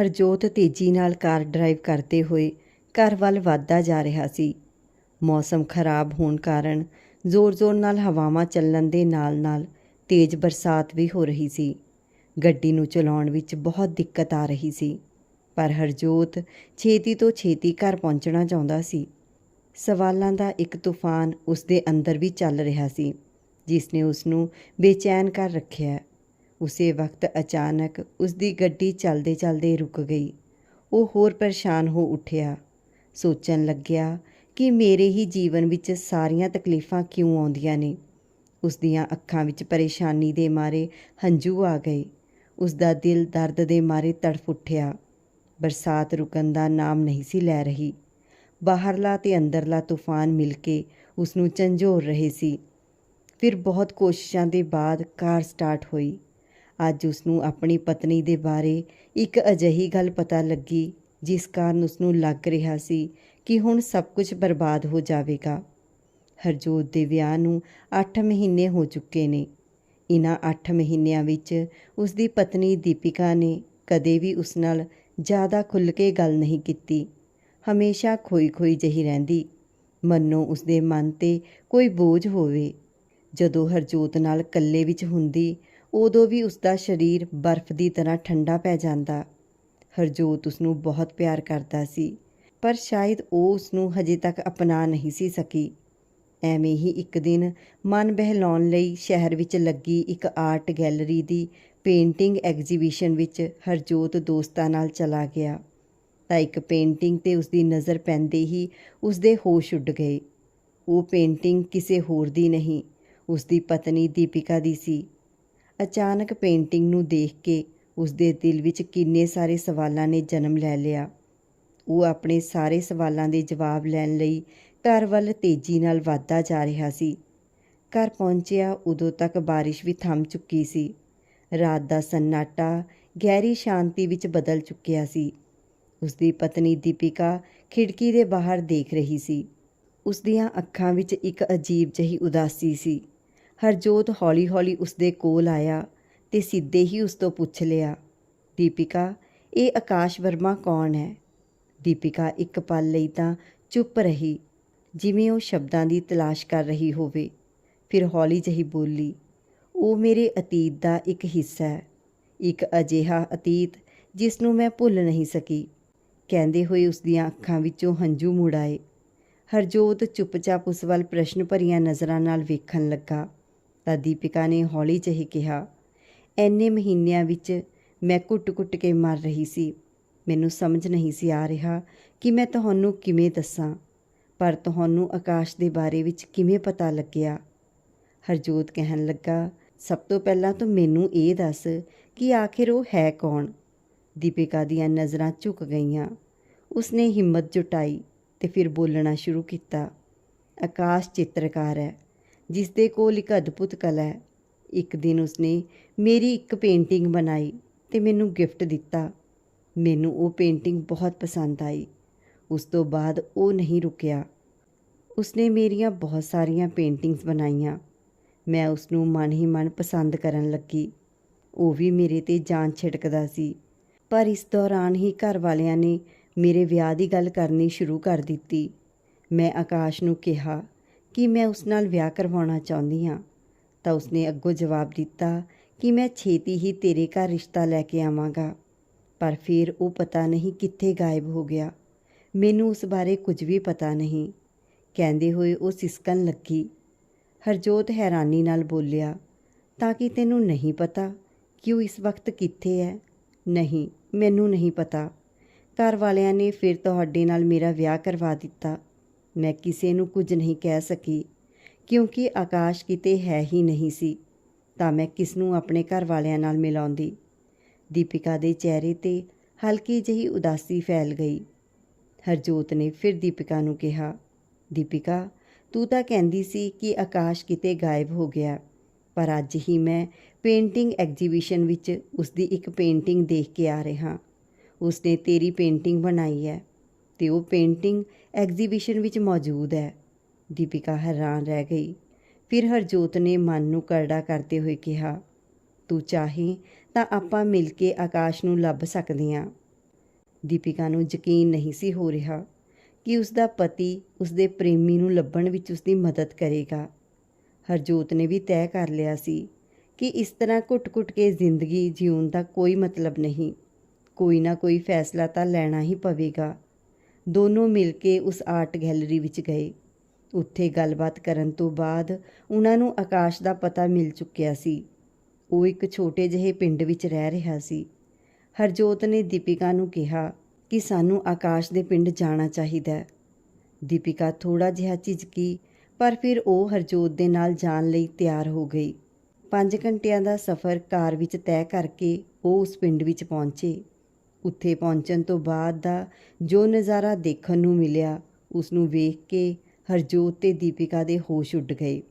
ਹਰਜੋਤ ਤੇਜ਼ੀ ਨਾਲ car drive ਕਰਦੇ ਹੋਏ ਘਰ ਵੱਲ ਵੱਧਦਾ ਜਾ ਰਿਹਾ ਸੀ। ਮੌਸਮ ਖਰਾਬ ਹੋਣ ਕਾਰਨ ਜ਼ੋਰ-ਜ਼ੋਰ ਨਾਲ ਹਵਾਵਾਂ ਚੱਲਣ ਦੇ ਨਾਲ-ਨਾਲ ਤੇਜ਼ ਬਰਸਾਤ ਵੀ ਹੋ ਰਹੀ ਸੀ। ਗੱਡੀ ਨੂੰ ਚਲਾਉਣ ਵਿੱਚ ਬਹੁਤ ਦਿੱਕਤ ਆ ਰਹੀ ਸੀ, ਪਰ ਹਰਜੋਤ ਛੇਤੀ ਤੋਂ ਛੇਤੀ ਘਰ ਪਹੁੰਚਣਾ ਚਾਹੁੰਦਾ ਸੀ। ਸਵਾਲਾਂ ਦਾ ਇੱਕ ਤੂਫਾਨ ਉਸ ਦੇ ਅੰਦਰ ਵੀ ਚੱਲ ਰਿਹਾ ਸੀ, ਜਿਸ ਨੇ ਉਸ ਨੂੰ ਬੇਚੈਨ ਕਰ ਰੱਖਿਆ। ਉਸੇ ਵਕਤ ਅਚਾਨਕ ਉਸ ਦੀ ਗੱਡੀ ਚਲਦੇ-ਚਲਦੇ ਰੁਕ ਗਈ। ਉਹ ਹੋਰ ਪਰੇਸ਼ਾਨ ਹੋ ਉੱਠਿਆ। ਸੋਚਣ ਲੱਗਿਆ ਕਿ ਮੇਰੇ ਹੀ ਜੀਵਨ ਵਿੱਚ ਸਾਰੀਆਂ ਤਕਲੀਫਾਂ ਕਿਉਂ ਆਉਂਦੀਆਂ ਨੇ। ਉਸ ਦੀਆਂ ਅੱਖਾਂ ਵਿੱਚ ਪਰੇਸ਼ਾਨੀ ਦੇ ਮਾਰੇ ਹੰਝੂ ਆ ਗਏ। ਉਸ ਦਾ ਦਿਲ ਦਰਦ ਦੇ ਮਾਰੇ ਤੜਫ ਉੱਠਿਆ। ਬਰਸਾਤ ਰੁਕਣ ਦਾ ਨਾਮ ਨਹੀਂ ਸੀ ਲੈ ਰਹੀ। ਬਾਹਰਲਾ ਤੇ ਅੰਦਰਲਾ ਤੂਫਾਨ ਮਿਲ ਕੇ ਉਸ ਨੂੰ ਝੰਜੋਰ ਰਹੇ ਸੀ। ਫਿਰ ਬਹੁਤ ਕੋਸ਼ਿਸ਼ਾਂ ਦੇ ਬਾਅਦ ਕਾਰ ਸਟਾਰਟ ਹੋਈ। ਅੱਜ ਉਸ ਨੂੰ ਆਪਣੀ ਪਤਨੀ ਦੇ ਬਾਰੇ ਇੱਕ ਅਜਿਹੀ ਗੱਲ ਪਤਾ ਲੱਗੀ, ਜਿਸ ਕਾਰਨ ਉਸ ਨੂੰ ਲੱਗ ਰਿਹਾ ਸੀ ਕਿ ਹੁਣ ਸਭ ਕੁਝ ਬਰਬਾਦ ਹੋ ਜਾਵੇਗਾ। ਹਰਜੋਤ ਦੇ ਵਿਆਹ ਨੂੰ 8 ਮਹੀਨੇ ਹੋ ਚੁੱਕੇ ਨੇ। ਇਨ੍ਹਾਂ 8 ਮਹੀਨਿਆਂ ਵਿੱਚ ਉਸ ਦੀ ਪਤਨੀ ਦੀਪਿਕਾ ਨੇ ਕਦੇ ਵੀ ਉਸ ਨਾਲ ਜ਼ਿਆਦਾ ਖੁੱਲ੍ਹ ਕੇ ਗੱਲ ਨਹੀਂ ਕੀਤੀ। ਹਮੇਸ਼ਾ ਖੋਈ-ਖੋਈ ਜਹੀ ਰਹਿੰਦੀ। ਮੰਨੋ ਉਸ ਦੇ ਮਨ ਤੇ ਕੋਈ ਬੋਝ ਹੋਵੇ। ਜਦੋਂ ਹਰਜੋਤ ਨਾਲ ਇਕੱਲੇ ਵਿੱਚ ਹੁੰਦੀ ਉਦੋਂ ਵੀ ਉਸ ਦਾ ਸਰੀਰ ਬਰਫ਼ ਦੀ ਤਰ੍ਹਾਂ ਠੰਡਾ ਪੈ ਜਾਂਦਾ। ਹਰਜੋਤ ਉਸ ਨੂੰ ਬਹੁਤ ਪਿਆਰ ਕਰਦਾ ਸੀ, ਪਰ ਸ਼ਾਇਦ ਉਹ ਉਸ ਨੂੰ ਹਜੇ ਤੱਕ ਅਪਣਾ ਨਹੀਂ ਸੀ ਸਕੀ। ਐਵੇਂ ਹੀ ਇੱਕ ਦਿਨ ਮਨ ਬਹਿਲਾਉਣ ਲਈ ਸ਼ਹਿਰ ਵਿੱਚ ਲੱਗੀ ਇੱਕ ਆਰਟ ਗੈਲਰੀ ਦੀ ਪੇਂਟਿੰਗ ਐਗਜ਼ੀਬਿਸ਼ਨ ਵਿੱਚ ਹਰਜੋਤ ਦੋਸਤਾਂ ਨਾਲ ਚਲਾ ਗਿਆ। ਤਾਂ ਇੱਕ ਪੇਂਟਿੰਗ ਤੇ ਉਸ ਦੀ ਨਜ਼ਰ ਪੈਂਦੇ ਹੀ ਉਸ ਦੇ ਹੋਸ਼ ਉੱਡ ਗਏ। ਉਹ ਪੇਂਟਿੰਗ ਕਿਸੇ ਹੋਰ ਦੀ ਨਹੀਂ ਉਸ ਦੀ ਪਤਨੀ ਦੀਪਿਕਾ ਦੀ ਸੀ। ਅਚਾਨਕ ਪੇਂਟਿੰਗ ਨੂੰ ਦੇਖ ਕੇ ਉਸ ਦੇ ਦਿਲ ਵਿੱਚ ਕਿੰਨੇ ਸਾਰੇ ਸਵਾਲਾਂ ਨੇ ਜਨਮ ਲੈ ਲਿਆ। ਉਹ ਆਪਣੇ ਸਾਰੇ ਸਵਾਲਾਂ ਦੇ ਜਵਾਬ ਲੈਣ ਲਈ ਘਰ ਵੱਲ ਤੇਜ਼ੀ ਨਾਲ ਵਧਦਾ ਜਾ ਰਿਹਾ ਸੀ। ਘਰ ਪਹੁੰਚਿਆ ਉਦੋਂ ਤੱਕ ਬਾਰਿਸ਼ ਵੀ ਥੰਮ ਚੁੱਕੀ ਸੀ। ਰਾਤ ਦਾ ਸੰਨਾਟਾ ਗਹਿਰੀ ਸ਼ਾਂਤੀ ਵਿੱਚ ਬਦਲ ਚੁੱਕਿਆ ਸੀ। ਉਸ ਦੀ ਪਤਨੀ ਦੀਪਿਕਾ ਖਿੜਕੀ ਦੇ ਬਾਹਰ ਦੇਖ ਰਹੀ ਸੀ। ਉਸ ਦੀਆਂ ਅੱਖਾਂ ਵਿੱਚ ਇੱਕ ਅਜੀਬ ਜਿਹੀ ਉਦਾਸੀ ਸੀ। ਹਰਜੋਤ ਹੌਲੀ-ਹੌਲੀ ਉਸਦੇ ਕੋਲ ਆਇਆ ਤੇ ਸਿੱਧੇ ਹੀ ਉਸ ਤੋਂ ਪੁੱਛ ਲਿਆ, ਦੀਪਿਕਾ, ਇਹ ਆਕਾਸ਼ ਵਰਮਾ ਕੌਣ ਹੈ? ਦੀਪਿਕਾ ਇੱਕ ਪਲ ਲਈ ਤਾਂ ਚੁੱਪ ਰਹੀ, ਜਿਵੇਂ ਉਹ ਸ਼ਬਦਾਂ ਦੀ ਤਲਾਸ਼ ਕਰ ਰਹੀ ਹੋਵੇ। ਫਿਰ ਹੌਲੀ ਜਿਹੀ ਬੋਲੀ, ਉਹ ਮੇਰੇ ਅਤੀਤ ਦਾ ਇੱਕ ਹਿੱਸਾ ਹੈ, ਇੱਕ ਅਜਿਹਾ ਅਤੀਤ ਜਿਸ ਨੂੰ ਮੈਂ ਭੁੱਲ ਨਹੀਂ ਸਕੀ, ਕਹਿੰਦੇ ਹੋਏ ਉਸ ਦੀਆਂ ਅੱਖਾਂ ਵਿੱਚੋਂ ਹੰਝੂ ਮੁੜ ਆਏ। ਹਰਜੋਤ ਚੁੱਪਚਾਪ ਉਸ ਵੱਲ ਪ੍ਰਸ਼ਨ ਭਰੀਆਂ ਨਜ਼ਰਾਂ ਨਾਲ ਵੇਖਣ ਲੱਗਾ। ਤਾਂ ਦੀਪਿਕਾ ਨੇ ਹੌਲੀ ਜਿਹੀ ਕਿਹਾ, ਐਨੇ ਮਹੀਨਿਆਂ ਵਿੱਚ ਮੈਂ ਕੁੱਟ-ਕੁੱਟ ਕੇ ਮਰ ਰਹੀ ਸੀ। ਮੈਨੂੰ ਸਮਝ ਨਹੀਂ ਸੀ ਆ ਰਿਹਾ ਕਿ ਮੈਂ ਤੁਹਾਨੂੰ ਕਿਵੇਂ ਦੱਸਾਂ, ਪਰ ਤੁਹਾਨੂੰ ਆਕਾਸ਼ ਦੇ ਬਾਰੇ ਵਿੱਚ ਕਿਵੇਂ ਪਤਾ ਲੱਗਿਆ? ਹਰਜੋਤ ਕਹਿਣ ਲੱਗਾ, ਸਭ ਤੋਂ ਪਹਿਲਾਂ ਤਾਂ ਮੈਨੂੰ ਇਹ ਦੱਸ ਕਿ ਆਖਿਰ ਉਹ ਹੈ ਕੌਣ? ਦੀਪਿਕਾ ਦੀਆਂ ਨਜ਼ਰਾਂ ਝੁਕ ਗਈਆਂ। ਉਸਨੇ ਹਿੰਮਤ ਜੁਟਾਈ ਤੇ ਫਿਰ ਬੋਲਣਾ ਸ਼ੁਰੂ ਕੀਤਾ, ਆਕਾਸ਼ ਚਿੱਤਰਕਾਰ ਹੈ। ਜਿਸ ਦੇ ਕੋਲ ਇੱਕ ਅਦਭੁਤ ਕਲਾ ਹੈ। ਇੱਕ ਦਿਨ ਉਸਨੇ ਮੇਰੀ ਇੱਕ ਪੇਂਟਿੰਗ ਬਣਾਈ ਤੇ ਮੈਨੂੰ ਗਿਫਟ ਦਿੱਤਾ। ਮੈਨੂੰ ਉਹ ਪੇਂਟਿੰਗ ਬਹੁਤ ਪਸੰਦ ਆਈ। ਉਸ ਤੋਂ ਬਾਅਦ ਉਹ ਨਹੀਂ ਰੁਕਿਆ। ਉਸਨੇ ਮੇਰੀਆਂ ਬਹੁਤ ਸਾਰੀਆਂ ਪੇਂਟਿੰਗਸ ਬਣਾਈਆਂ। ਮੈਂ ਉਸ ਨੂੰ ਮਨ ਹੀ ਮਨ ਪਸੰਦ ਕਰਨ ਲੱਗੀ। ਉਹ ਵੀ ਮੇਰੇ ਤੇ ਜਾਨ ਛਿੜਕਦਾ ਸੀ। ਪਰ ਇਸ ਦੌਰਾਨ ਹੀ ਘਰ ਵਾਲਿਆਂ ਨੇ ਮੇਰੇ ਵਿਆਹ ਦੀ ਗੱਲ ਕਰਨੀ ਸ਼ੁਰੂ ਕਰ ਦਿੱਤੀ। ਮੈਂ ਆਕਾਸ਼ ਨੂੰ ਕਿਹਾ ਕਿ ਮੈਂ ਉਸ ਨਾਲ ਵਿਆਹ ਕਰਵਾਉਣਾ ਚਾਹੁੰਦੀ ਹਾਂ। ਤਾਂ ਉਸਨੇ ਅੱਗੋਂ ਜਵਾਬ ਦਿੱਤਾ ਕਿ ਮੈਂ ਛੇਤੀ ਹੀ ਤੇਰੇ ਘਰ ਰਿਸ਼ਤਾ ਲੈ ਕੇ ਆਵਾਂਗਾ। ਪਰ ਫਿਰ ਉਹ ਪਤਾ ਨਹੀਂ ਕਿੱਥੇ ਗਾਇਬ ਹੋ ਗਿਆ। ਮੈਨੂੰ ਉਸ ਬਾਰੇ ਕੁਝ ਵੀ ਪਤਾ ਨਹੀਂ। ਕਹਿੰਦੇ ਹੋਏ ਉਹ ਸਿਸਕਣ ਲੱਗੀ। ਹਰਜੋਤ ਹੈਰਾਨੀ ਨਾਲ ਬੋਲਿਆ, ਤਾਂ ਕਿ ਤੈਨੂੰ ਨਹੀਂ ਪਤਾ ਕਿ ਉਹ ਇਸ ਵਕਤ ਕਿੱਥੇ ਹੈ ਨਹੀਂ, ਮੈਨੂੰ ਨਹੀਂ ਪਤਾ। ਘਰ ਵਾਲਿਆਂ ਨੇ ਫਿਰ ਤੁਹਾਡੇ ਨਾਲ ਮੇਰਾ ਵਿਆਹ ਕਰਵਾ ਦਿੱਤਾ। ਮੈਂ ਕਿਸੇ ਨੂੰ ਕੁਝ ਨਹੀਂ ਕਹਿ ਸਕੀ, ਕਿਉਂਕਿ ਆਕਾਸ਼ ਕਿਤੇ ਹੈ ਹੀ ਨਹੀਂ ਸੀ, ਤਾਂ ਮੈਂ ਕਿਸ ਨੂੰ ਆਪਣੇ ਘਰ ਵਾਲਿਆਂ ਨਾਲ ਮਿਲਾਉਂਦੀ। ਦੀਪਿਕਾ ਦੇ ਚਿਹਰੇ ਤੇ ਹਲਕੀ ਜਿਹੀ ਉਦਾਸੀ ਫੈਲ ਗਈ। ਹਰਜੋਤ ਨੇ ਫਿਰ ਦੀਪਿਕਾ ਨੂੰ ਕਿਹਾ, ਦੀਪਿਕਾ, ਤੂੰ ਤਾਂ ਕਹਿੰਦੀ ਸੀ ਕਿ ਆਕਾਸ਼ ਕਿਤੇ ਗਾਇਬ ਹੋ ਗਿਆ, ਪਰ ਅੱਜ ਹੀ ਮੈਂ ਪੇਂਟਿੰਗ ਐਗਜ਼ੀਬਿਸ਼ਨ ਵਿੱਚ ਉਸ ਦੀ ਇੱਕ ਪੇਂਟਿੰਗ ਦੇਖ ਕੇ ਆ ਰਿਹਾ। ਉਸਨੇ ਤੇਰੀ ਪੇਂਟਿੰਗ ਬਣਾਈ ਹੈ। ਤੇ ਉਹ ਪੇਂਟਿੰਗ ਐਗਜ਼ੀਬਿਸ਼ਨ ਵਿੱਚ ਮੌਜੂਦ ਹੈ। ਦੀਪਿਕਾ ਹੈਰਾਨ ਰਹਿ ਗਈ। ਫਿਰ ਹਰਜੋਤ ਨੇ ਮਨ ਨੂੰ ਕਰੜਾ ਕਰਦੇ ਹੋਏ ਕਿਹਾ, ਤੂੰ ਚਾਹੇ ਤਾਂ ਆਪਾਂ ਮਿਲ ਕੇ ਆਕਾਸ਼ ਨੂੰ ਲੱਭ ਸਕਦੇ ਹਾਂ ਦੀਪਿਕਾ ਨੂੰ ਯਕੀਨ ਨਹੀਂ ਸੀ ਹੋ ਰਿਹਾ ਕਿ ਉਸ ਦਾ ਪਤੀ ਉਸ ਦੇ ਪ੍ਰੇਮੀ ਨੂੰ ਲੱਭਣ ਵਿੱਚ ਉਸ ਦੀ ਮਦਦ ਕਰੇਗਾ। ਹਰਜੋਤ ਨੇ ਵੀ ਤੈਅ ਕਰ ਲਿਆ ਸੀ ਕਿ ਇਸ ਤਰ੍ਹਾਂ ਘੁੱਟ-ਘੁੱਟ ਕੇ ਜ਼ਿੰਦਗੀ ਜਿਉਣ ਦਾ ਕੋਈ ਮਤਲਬ ਨਹੀਂ। ਕੋਈ ਨਾ ਕੋਈ ਫੈਸਲਾ ਤਾਂ ਲੈਣਾ ਹੀ ਪਵੇਗਾ। ਦੋਨੋਂ ਮਿਲ ਕੇ ਉਸ ਆਰਟ ਗੈਲਰੀ ਵਿੱਚ ਗਏ। ਉੱਥੇ ਗੱਲਬਾਤ ਕਰਨ ਤੋਂ ਬਾਅਦ ਉਹਨਾਂ ਨੂੰ ਆਕਾਸ਼ ਦਾ ਪਤਾ ਮਿਲ ਚੁੱਕਿਆ ਸੀ। ਉਹ ਇੱਕ ਛੋਟੇ ਜਿਹੇ ਪਿੰਡ ਵਿੱਚ ਰਹਿ ਰਿਹਾ ਸੀ। ਹਰਜੋਤ ਨੇ ਦੀਪਿਕਾ ਨੂੰ ਕਿਹਾ ਕਿ ਸਾਨੂੰ ਆਕਾਸ਼ ਦੇ ਪਿੰਡ ਜਾਣਾ ਚਾਹੀਦਾ ਦੀਪਿਕਾ ਥੋੜਾ ਜਿਹਾ ਝਿਜਕੀ, ਪਰ ਫਿਰ ਉਹ ਹਰਜੋਤ ਦੇ ਨਾਲ ਜਾਣ ਲਈ ਤਿਆਰ ਹੋ ਗਈ। 5 ਘੰਟਿਆਂ ਦਾ ਸਫ਼ਰ ਕਾਰ ਵਿੱਚ ਤੈਅ ਕਰਕੇ ਉਹ ਉਸ ਪਿੰਡ ਵਿੱਚ ਪਹੁੰਚੇ। ਉੱਥੇ ਪਹੁੰਚਣ ਤੋਂ ਬਾਅਦ ਦਾ ਜੋ ਨਜ਼ਾਰਾ ਦੇਖਣ ਨੂੰ ਮਿਲਿਆ ਉਸ ਨੂੰ ਵੇਖ ਕੇ ਹਰਜੋਤ ਤੇ ਦੀਪਿਕਾ ਦੇ ਹੋਸ਼ ਉੱਡ ਗਏ।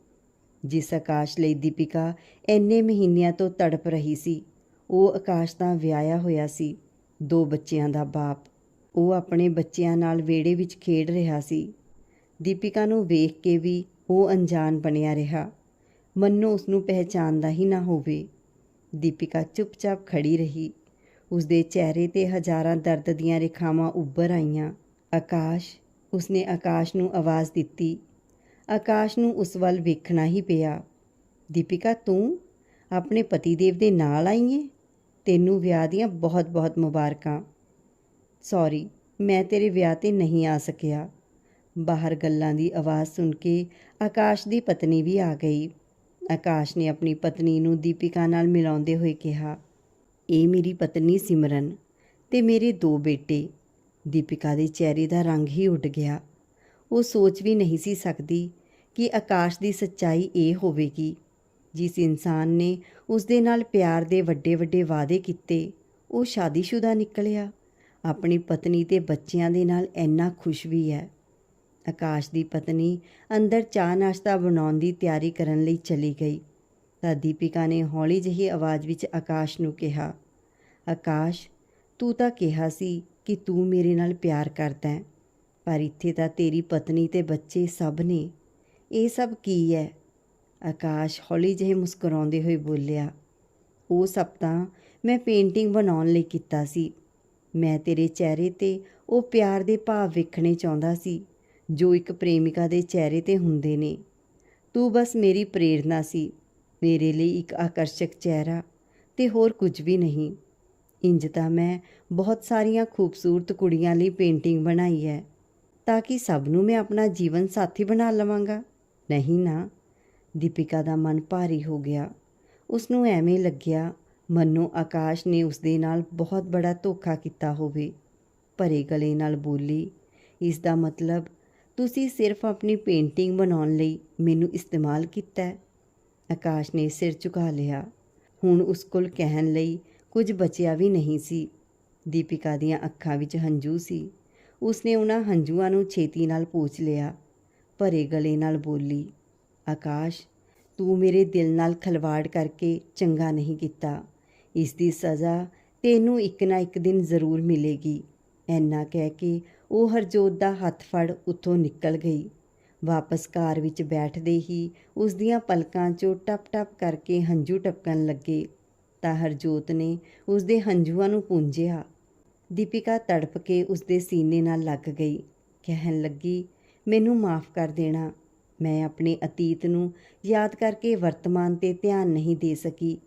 ਜਿਸ ਆਕਾਸ਼ ਲਈ ਦੀਪਿਕਾ ਇੰਨੇ ਮਹੀਨਿਆਂ ਤੋਂ ਤੜਪ ਰਹੀ ਸੀ, ਉਹ ਆਕਾਸ਼ ਤਾਂ ਵਿਆਹਿਆ ਹੋਇਆ ਸੀ, ਦੋ ਬੱਚਿਆਂ ਦਾ ਬਾਪ। ਉਹ ਆਪਣੇ ਬੱਚਿਆਂ ਨਾਲ ਵਿਹੜੇ ਵਿੱਚ ਖੇਡ ਰਿਹਾ ਸੀ। ਦੀਪਿਕਾ ਨੂੰ ਵੇਖ ਕੇ ਵੀ ਉਹ ਅਣਜਾਣ ਬਣਿਆ ਰਿਹਾ। ਮੰਨੋ ਉਸ ਨੂੰ ਪਹਿਚਾਨਦਾ ਹੀ ਨਾ ਹੋਵੇ। ਦੀਪਿਕਾ ਚੁੱਪਚਾਪ ਖੜੀ ਰਹੀ। ਉਸ ਦੇ ਚਿਹਰੇ ਤੇ ਹਜ਼ਾਰਾਂ ਦਰਦ ਦੀਆਂ ਰੇਖਾਵਾਂ ਉੱਭਰ ਆਈਆਂ। ਆਕਾਸ਼, ਉਸਨੇ ਆਕਾਸ਼ ਨੂੰ ਆਵਾਜ਼ ਦਿੱਤੀ। ਆਕਾਸ਼ ਨੂੰ ਉਸ ਵੱਲ ਵੇਖਣਾ ਹੀ ਪਿਆ। ਦੀਪਿਕਾ, ਤੂੰ ਆਪਣੇ ਪਤੀ ਦੇਵ ਦੇ ਨਾਲ ਆਈਏ ਤੈਨੂੰ ਵਿਆਹ ਦੀਆਂ ਬਹੁਤ-ਬਹੁਤ ਮੁਬਾਰਕਾਂ। ਸੌਰੀ, ਮੈਂ ਤੇਰੇ ਵਿਆਹ ਤੇ ਨਹੀਂ ਆ ਸਕਿਆ। ਬਾਹਰ ਗੱਲਾਂ ਦੀ ਆਵਾਜ਼ ਸੁਣ ਕੇ ਆਕਾਸ਼ ਦੀ ਪਤਨੀ ਵੀ ਆ ਗਈ। ਆਕਾਸ਼ ਨੇ ਆਪਣੀ ਪਤਨੀ ਨੂੰ ਦੀਪਿਕਾ ਨਾਲ ਮਿਲਾਉਂਦੇ ਹੋਏ ਕਿਹਾ ਇਹ ਮੇਰੀ ਪਤਨੀ ਸਿਮਰਨ ਤੇ ਮੇਰੇ ਦੋ ਬੇਟੇ। ਦੀਪਿਕਾ ਦੇ ਚਿਹਰੇ ਦਾ ਰੰਗ ਹੀ ਉੱਡ ਗਿਆ। ਉਹ ਸੋਚ ਵੀ ਨਹੀਂ ਸੀ ਸਕਦੀ ਕਿ ਆਕਾਸ਼ ਦੀ ਸੱਚਾਈ ਇਹ ਹੋਵੇਗੀ। ਜਿਸ ਇਨਸਾਨ ਨੇ ਉਸ ਦੇ ਨਾਲ ਪਿਆਰ ਦੇ ਵੱਡੇ ਵੱਡੇ ਵਾਅਦੇ ਕੀਤੇ, ਉਹ ਸ਼ਾਦੀशुदा ਨਿਕਲਿਆ। ਆਪਣੀ ਪਤਨੀ ਤੇ ਬੱਚਿਆਂ ਦੇ ਨਾਲ ਇੰਨਾ ਖੁਸ਼ ਵੀ ਹੈ। ਆਕਾਸ਼ ਦੀ ਪਤਨੀ ਅੰਦਰ ਚਾਹ ਨਾਸ਼ਤਾ ਬਣਾਉਣ ਦੀ ਤਿਆਰੀ ਕਰਨ ਲਈ ਚਲੀ ਗਈ। ਤਾਂ ਦੀਪਿਕਾ ਨੇ ਹੌਲੀ ਜਿਹੀ ਆਵਾਜ਼ ਵਿੱਚ ਆਕਾਸ਼ ਨੂੰ ਕਿਹਾ, ਆਕਾਸ਼, ਤੂੰ ਤਾਂ ਕਿਹਾ ਸੀ ਕਿ ਤੂੰ ਮੇਰੇ ਨਾਲ ਪਿਆਰ ਕਰਦਾ ਹੈ, ਪਰ ਇੱਥੇ ਤਾਂ ਤੇਰੀ ਪਤਨੀ ਤੇ ਬੱਚੇ ਸਭ ਨੇ। ਇਹ ਸਭ ਕੀ ਹੈ? ਆਕਾਸ਼ ਹੌਲੀ ਜਿਹੇ ਮੁਸਕਰਾਉਂਦੇ ਹੋਏ ਬੋਲਿਆ, ਉਹ ਸਭ ਤਾਂ ਮੈਂ ਪੇਂਟਿੰਗ ਬਣਾਉਣ ਲਈ ਕੀਤਾ ਸੀ। ਮੈਂ ਤੇਰੇ ਚਿਹਰੇ ਤੇ ਉਹ ਪਿਆਰ ਦੇ ਭਾਵ ਵੇਖਣੇ ਚਾਹੁੰਦਾ ਸੀ, ਜੋ ਇੱਕ ਪ੍ਰੇਮਿਕਾ ਦੇ ਚਿਹਰੇ ਤੇ ਹੁੰਦੇ ਨੇ। ਤੂੰ ਬਸ ਮੇਰੀ ਪ੍ਰੇਰਣਾ ਸੀ ਮੇਰੇ ਲਈ ਇੱਕ ਆਕਰਸ਼ਕ ਚਿਹਰਾ ਤੇ ਹੋਰ ਕੁਝ ਵੀ ਨਹੀਂ। ਇੰਜ ਤਾਂ ਮੈਂ ਬਹੁਤ ਸਾਰੀਆਂ ਖੂਬਸੂਰਤ ਕੁੜੀਆਂ ਲਈ ਪੇਂਟਿੰਗ ਬਣਾਈ ਹੈ, ਤਾਂ ਕਿ ਸਭ ਨੂੰ ਮੈਂ ਆਪਣਾ ਜੀਵਨ ਸਾਥੀ ਬਣਾ ਲਵਾਂਗਾ। ਨਹੀਂ ਨਾ, ਦੀਪਿਕਾ ਦਾ ਮਨ ਭਾਰੀ ਹੋ ਗਿਆ। ਉਸ ਨੂੰ ਐਵੇਂ ਲੱਗਿਆ, ਮੰਨੋ ਆਕਾਸ਼ ਨੇ ਉਸ ਦੇ ਨਾਲ ਬਹੁਤ ਬੜਾ ਧੋਖਾ ਕੀਤਾ ਹੋਵੇ। ਭਰੇ ਗਲੇ ਨਾਲ ਬੋਲੀ, ਇਸ ਦਾ ਮਤਲਬ ਤੁਸੀਂ ਸਿਰਫ ਆਪਣੀ ਪੇਂਟਿੰਗ ਬਣਾਉਣ ਲਈ ਮੈਨੂੰ ਇਸਤੇਮਾਲ ਕੀਤਾ ਹੈ। ਆਕਾਸ਼ ਨੇ ਸਿਰ ਝੁਕਾ ਲਿਆ। ਹੁਣ ਉਸ ਕੋਲ ਕਹਿਣ ਲਈ ਕੁਝ ਬਚਿਆ ਵੀ ਨਹੀਂ ਸੀ। ਦੀਪਿਕਾ ਦੀਆਂ ਅੱਖਾਂ ਵਿੱਚ ਹੰਝੂ ਸੀ। ਉਸਨੇ ਉਹਨਾਂ ਹੰਝੂਆਂ ਨੂੰ ਛੇਤੀ ਨਾਲ ਪੂਛ ਲਿਆ। ਭਰੇ ਗਲੇ ਨਾਲ ਬੋਲੀ, ਆਕਾਸ਼, ਤੂੰ ਮੇਰੇ ਦਿਲ ਨਾਲ ਖਲਵਾੜ ਕਰਕੇ ਚੰਗਾ ਨਹੀਂ ਕੀਤਾ। ਇਸ ਦੀ ਸਜ਼ਾ ਤੈਨੂੰ ਇੱਕ ਨਾ ਇੱਕ ਦਿਨ ਜ਼ਰੂਰ ਮਿਲੇਗੀ। ਐਨਾ ਕਹਿ ਕੇ ਉਹ ਹਰਜੋਤ ਦਾ ਹੱਥ ਫੜ ਉੱਥੋਂ ਨਿਕਲ ਗਈ। ਵਾਪਸ ਕਾਰ ਵਿੱਚ ਬੈਠਦੇ ਹੀ ਉਸ ਦੀਆਂ ਪਲਕਾਂ 'ਚੋਂ ਟਪ-ਟਪ ਕਰਕੇ ਹੰਝੂ ਟਪਕਣ ਲੱਗੇ। ਤਾਂ ਹਰਜੋਤ ਨੇ ਉਸ ਦੇ ਹੰਝੂਆਂ ਨੂੰ ਪੂੰਝਿਆ। ਦੀਪਿਕਾ ਤੜਪ ਕੇ ਉਸ ਦੇ ਸੀਨੇ ਨਾਲ ਲੱਗ ਗਈ। ਕਹਿਣ ਲੱਗੀ, ਮੈਨੂੰ ਮਾਫ ਕਰ ਦੇਣਾ। ਮੈਂ ਆਪਣੇ ਅਤੀਤ ਨੂੰ ਯਾਦ ਕਰਕੇ ਵਰਤਮਾਨ ਤੇ ਧਿਆਨ ਨਹੀਂ ਦੇ ਸਕੀ।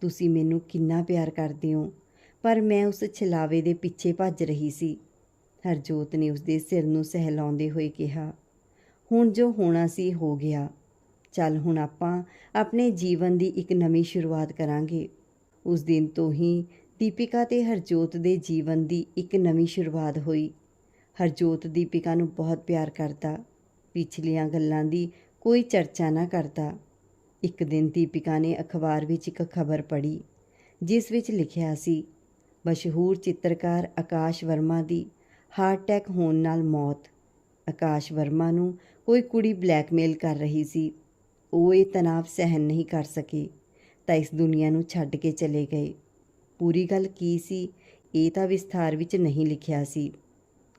ਤੁਸੀਂ ਮੈਨੂੰ ਕਿੰਨਾ ਪਿਆਰ ਕਰਦੇ ਹੋ, ਪਰ ਮੈਂ ਉਸ ਛਲਾਵੇ ਦੇ ਪਿੱਛੇ ਭੱਜ ਰਹੀ ਸੀ। ਹਰਜੋਤ ਨੇ ਉਸ ਦੇ ਸਿਰ ਨੂੰ ਸਹਿਲਾਉਂਦੇ ਹੋਏ ਕਿਹਾ ਹੁਣ ਜੋ ਹੋਣਾ ਸੀ ਹੋ ਗਿਆ। ਚੱਲ ਹੁਣ ਆਪਾਂ ਆਪਣੇ ਜੀਵਨ ਦੀ ਇੱਕ ਨਵੀਂ ਸ਼ੁਰੂਆਤ ਕਰਾਂਗੇ। ਉਸ ਦਿਨ ਤੋਂ ਹੀ ਦੀਪਿਕਾ ਤੇ ਹਰਜੋਤ ਦੇ ਜੀਵਨ ਦੀ ਇੱਕ ਨਵੀਂ ਸ਼ੁਰੂਆਤ ਹੋਈ। ਹਰਜੋਤ ਦੀਪਿਕਾ ਨੂੰ ਬਹੁਤ ਪਿਆਰ ਕਰਦਾ। ਪਿਛਲੀਆਂ ਗੱਲਾਂ ਦੀ ਕੋਈ ਚਰਚਾ ਨਾ ਕਰਦਾ। ਇੱਕ ਦਿਨ ਦੀਪਿਕਾ ਨੇ ਅਖਬਾਰ ਵਿੱਚ ਇੱਕ ਖਬਰ ਪੜ੍ਹੀ, ਜਿਸ ਵਿੱਚ ਲਿਖਿਆ ਸੀ, ਮਸ਼ਹੂਰ ਚਿੱਤਰਕਾਰ ਆਕਾਸ਼ ਵਰਮਾ ਦੀ ਹਾਰਟ ਅਟੈਕ ਹੋਣ ਨਾਲ ਮੌਤ। ਆਕਾਸ਼ ਵਰਮਾ ਨੂੰ ਕੋਈ ਕੁੜੀ ਬਲੈਕਮੇਲ ਕਰ ਰਹੀ ਸੀ, ਉਹ ਇਹ ਤਣਾਅ ਸਹਿਨ ਨਹੀਂ ਕਰ ਸਕੇ, ਤਾਂ ਇਸ ਦੁਨੀਆ ਨੂੰ ਛੱਡ ਕੇ ਚਲੇ ਗਏ। ਪੂਰੀ ਗੱਲ ਕੀ ਸੀ, ਇਹ ਤਾਂ ਵਿਸਥਾਰ ਵਿੱਚ ਨਹੀਂ ਲਿਖਿਆ ਸੀ।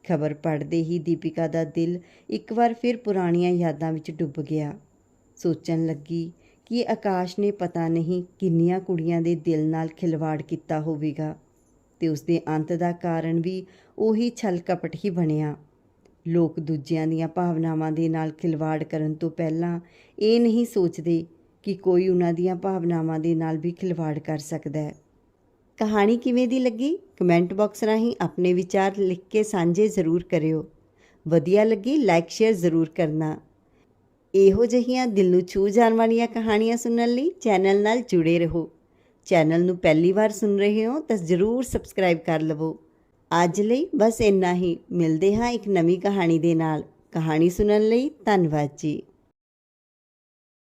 ਖਬਰ ਪੜ੍ਹਦੇ ਹੀ ਦੀਪਿਕਾ ਦਾ ਦਿਲ ਇੱਕ ਵਾਰ ਫਿਰ ਪੁਰਾਣੀਆਂ ਯਾਦਾਂ ਵਿੱਚ ਡੁੱਬ ਗਿਆ। ਸੋਚਣ ਲੱਗੀ ਕਿ ਆਕਾਸ਼ ਨੇ ਪਤਾ ਨਹੀਂ ਕਿੰਨੀਆਂ ਕੁੜੀਆਂ ਦੇ ਦਿਲ ਨਾਲ ਖਿਲਵਾੜ ਕੀਤਾ ਹੋਵੇਗਾ, ਤੇ ਉਸ ਦੇ ਅੰਤ ਦਾ ਕਾਰਨ ਵੀ ਉਹੀ ਛਲ ਕਪਟ ਹੀ ਬਣਿਆ। ਲੋਕ ਦੂਜਿਆਂ ਦੀਆਂ ਭਾਵਨਾਵਾਂ ਦੇ ਨਾਲ ਖਿਲਵਾੜ ਕਰਨ ਤੋਂ ਪਹਿਲਾਂ ਇਹ ਨਹੀਂ ਸੋਚਦੇ ਕਿ ਕੋਈ ਉਹਨਾਂ ਦੀਆਂ ਭਾਵਨਾਵਾਂ ਦੇ ਨਾਲ ਵੀ ਖਿਲਵਾੜ ਕਰ ਸਕਦਾ ਹੈ। ਕਹਾਣੀ ਕਿਵੇਂ ਦੀ ਲੱਗੀ? ਕਮੈਂਟ ਬਾਕਸ ਰਾਹੀਂ ਆਪਣੇ ਵਿਚਾਰ ਲਿਖ ਕੇ ਸਾਂਝੇ ਜ਼ਰੂਰ ਕਰਿਓ। ਵਧੀਆ ਲੱਗੀ ਲਾਈਕ, ਸ਼ੇਅਰ ਜ਼ਰੂਰ ਕਰਨਾ। ਇਹੋ ਜਿਹੀਆਂ ਦਿਲ ਨੂੰ ਛੂ ਜਾਣ ਵਾਲੀਆਂ ਕਹਾਣੀਆਂ ਸੁਣਨ ਲਈ ਚੈਨਲ ਨਾਲ ਜੁੜੇ ਰਹੋ। ਚੈਨਲ ਨੂੰ ਪਹਿਲੀ ਵਾਰ ਸੁਣ ਰਹੇ ਹੋ ਤਾਂ ਜ਼ਰੂਰ ਸਬਸਕ੍ਰਾਈਬ ਕਰ ਲਵੋ। ਅੱਜ ਲਈ ਬਸ ਇੰਨਾ ਹੀ। ਮਿਲਦੇ ਹਾਂ ਇੱਕ ਨਵੀਂ ਕਹਾਣੀ ਦੇ ਨਾਲ। ਕਹਾਣੀ ਸੁਣਨ ਲਈ ਧੰਨਵਾਦ ਜੀ।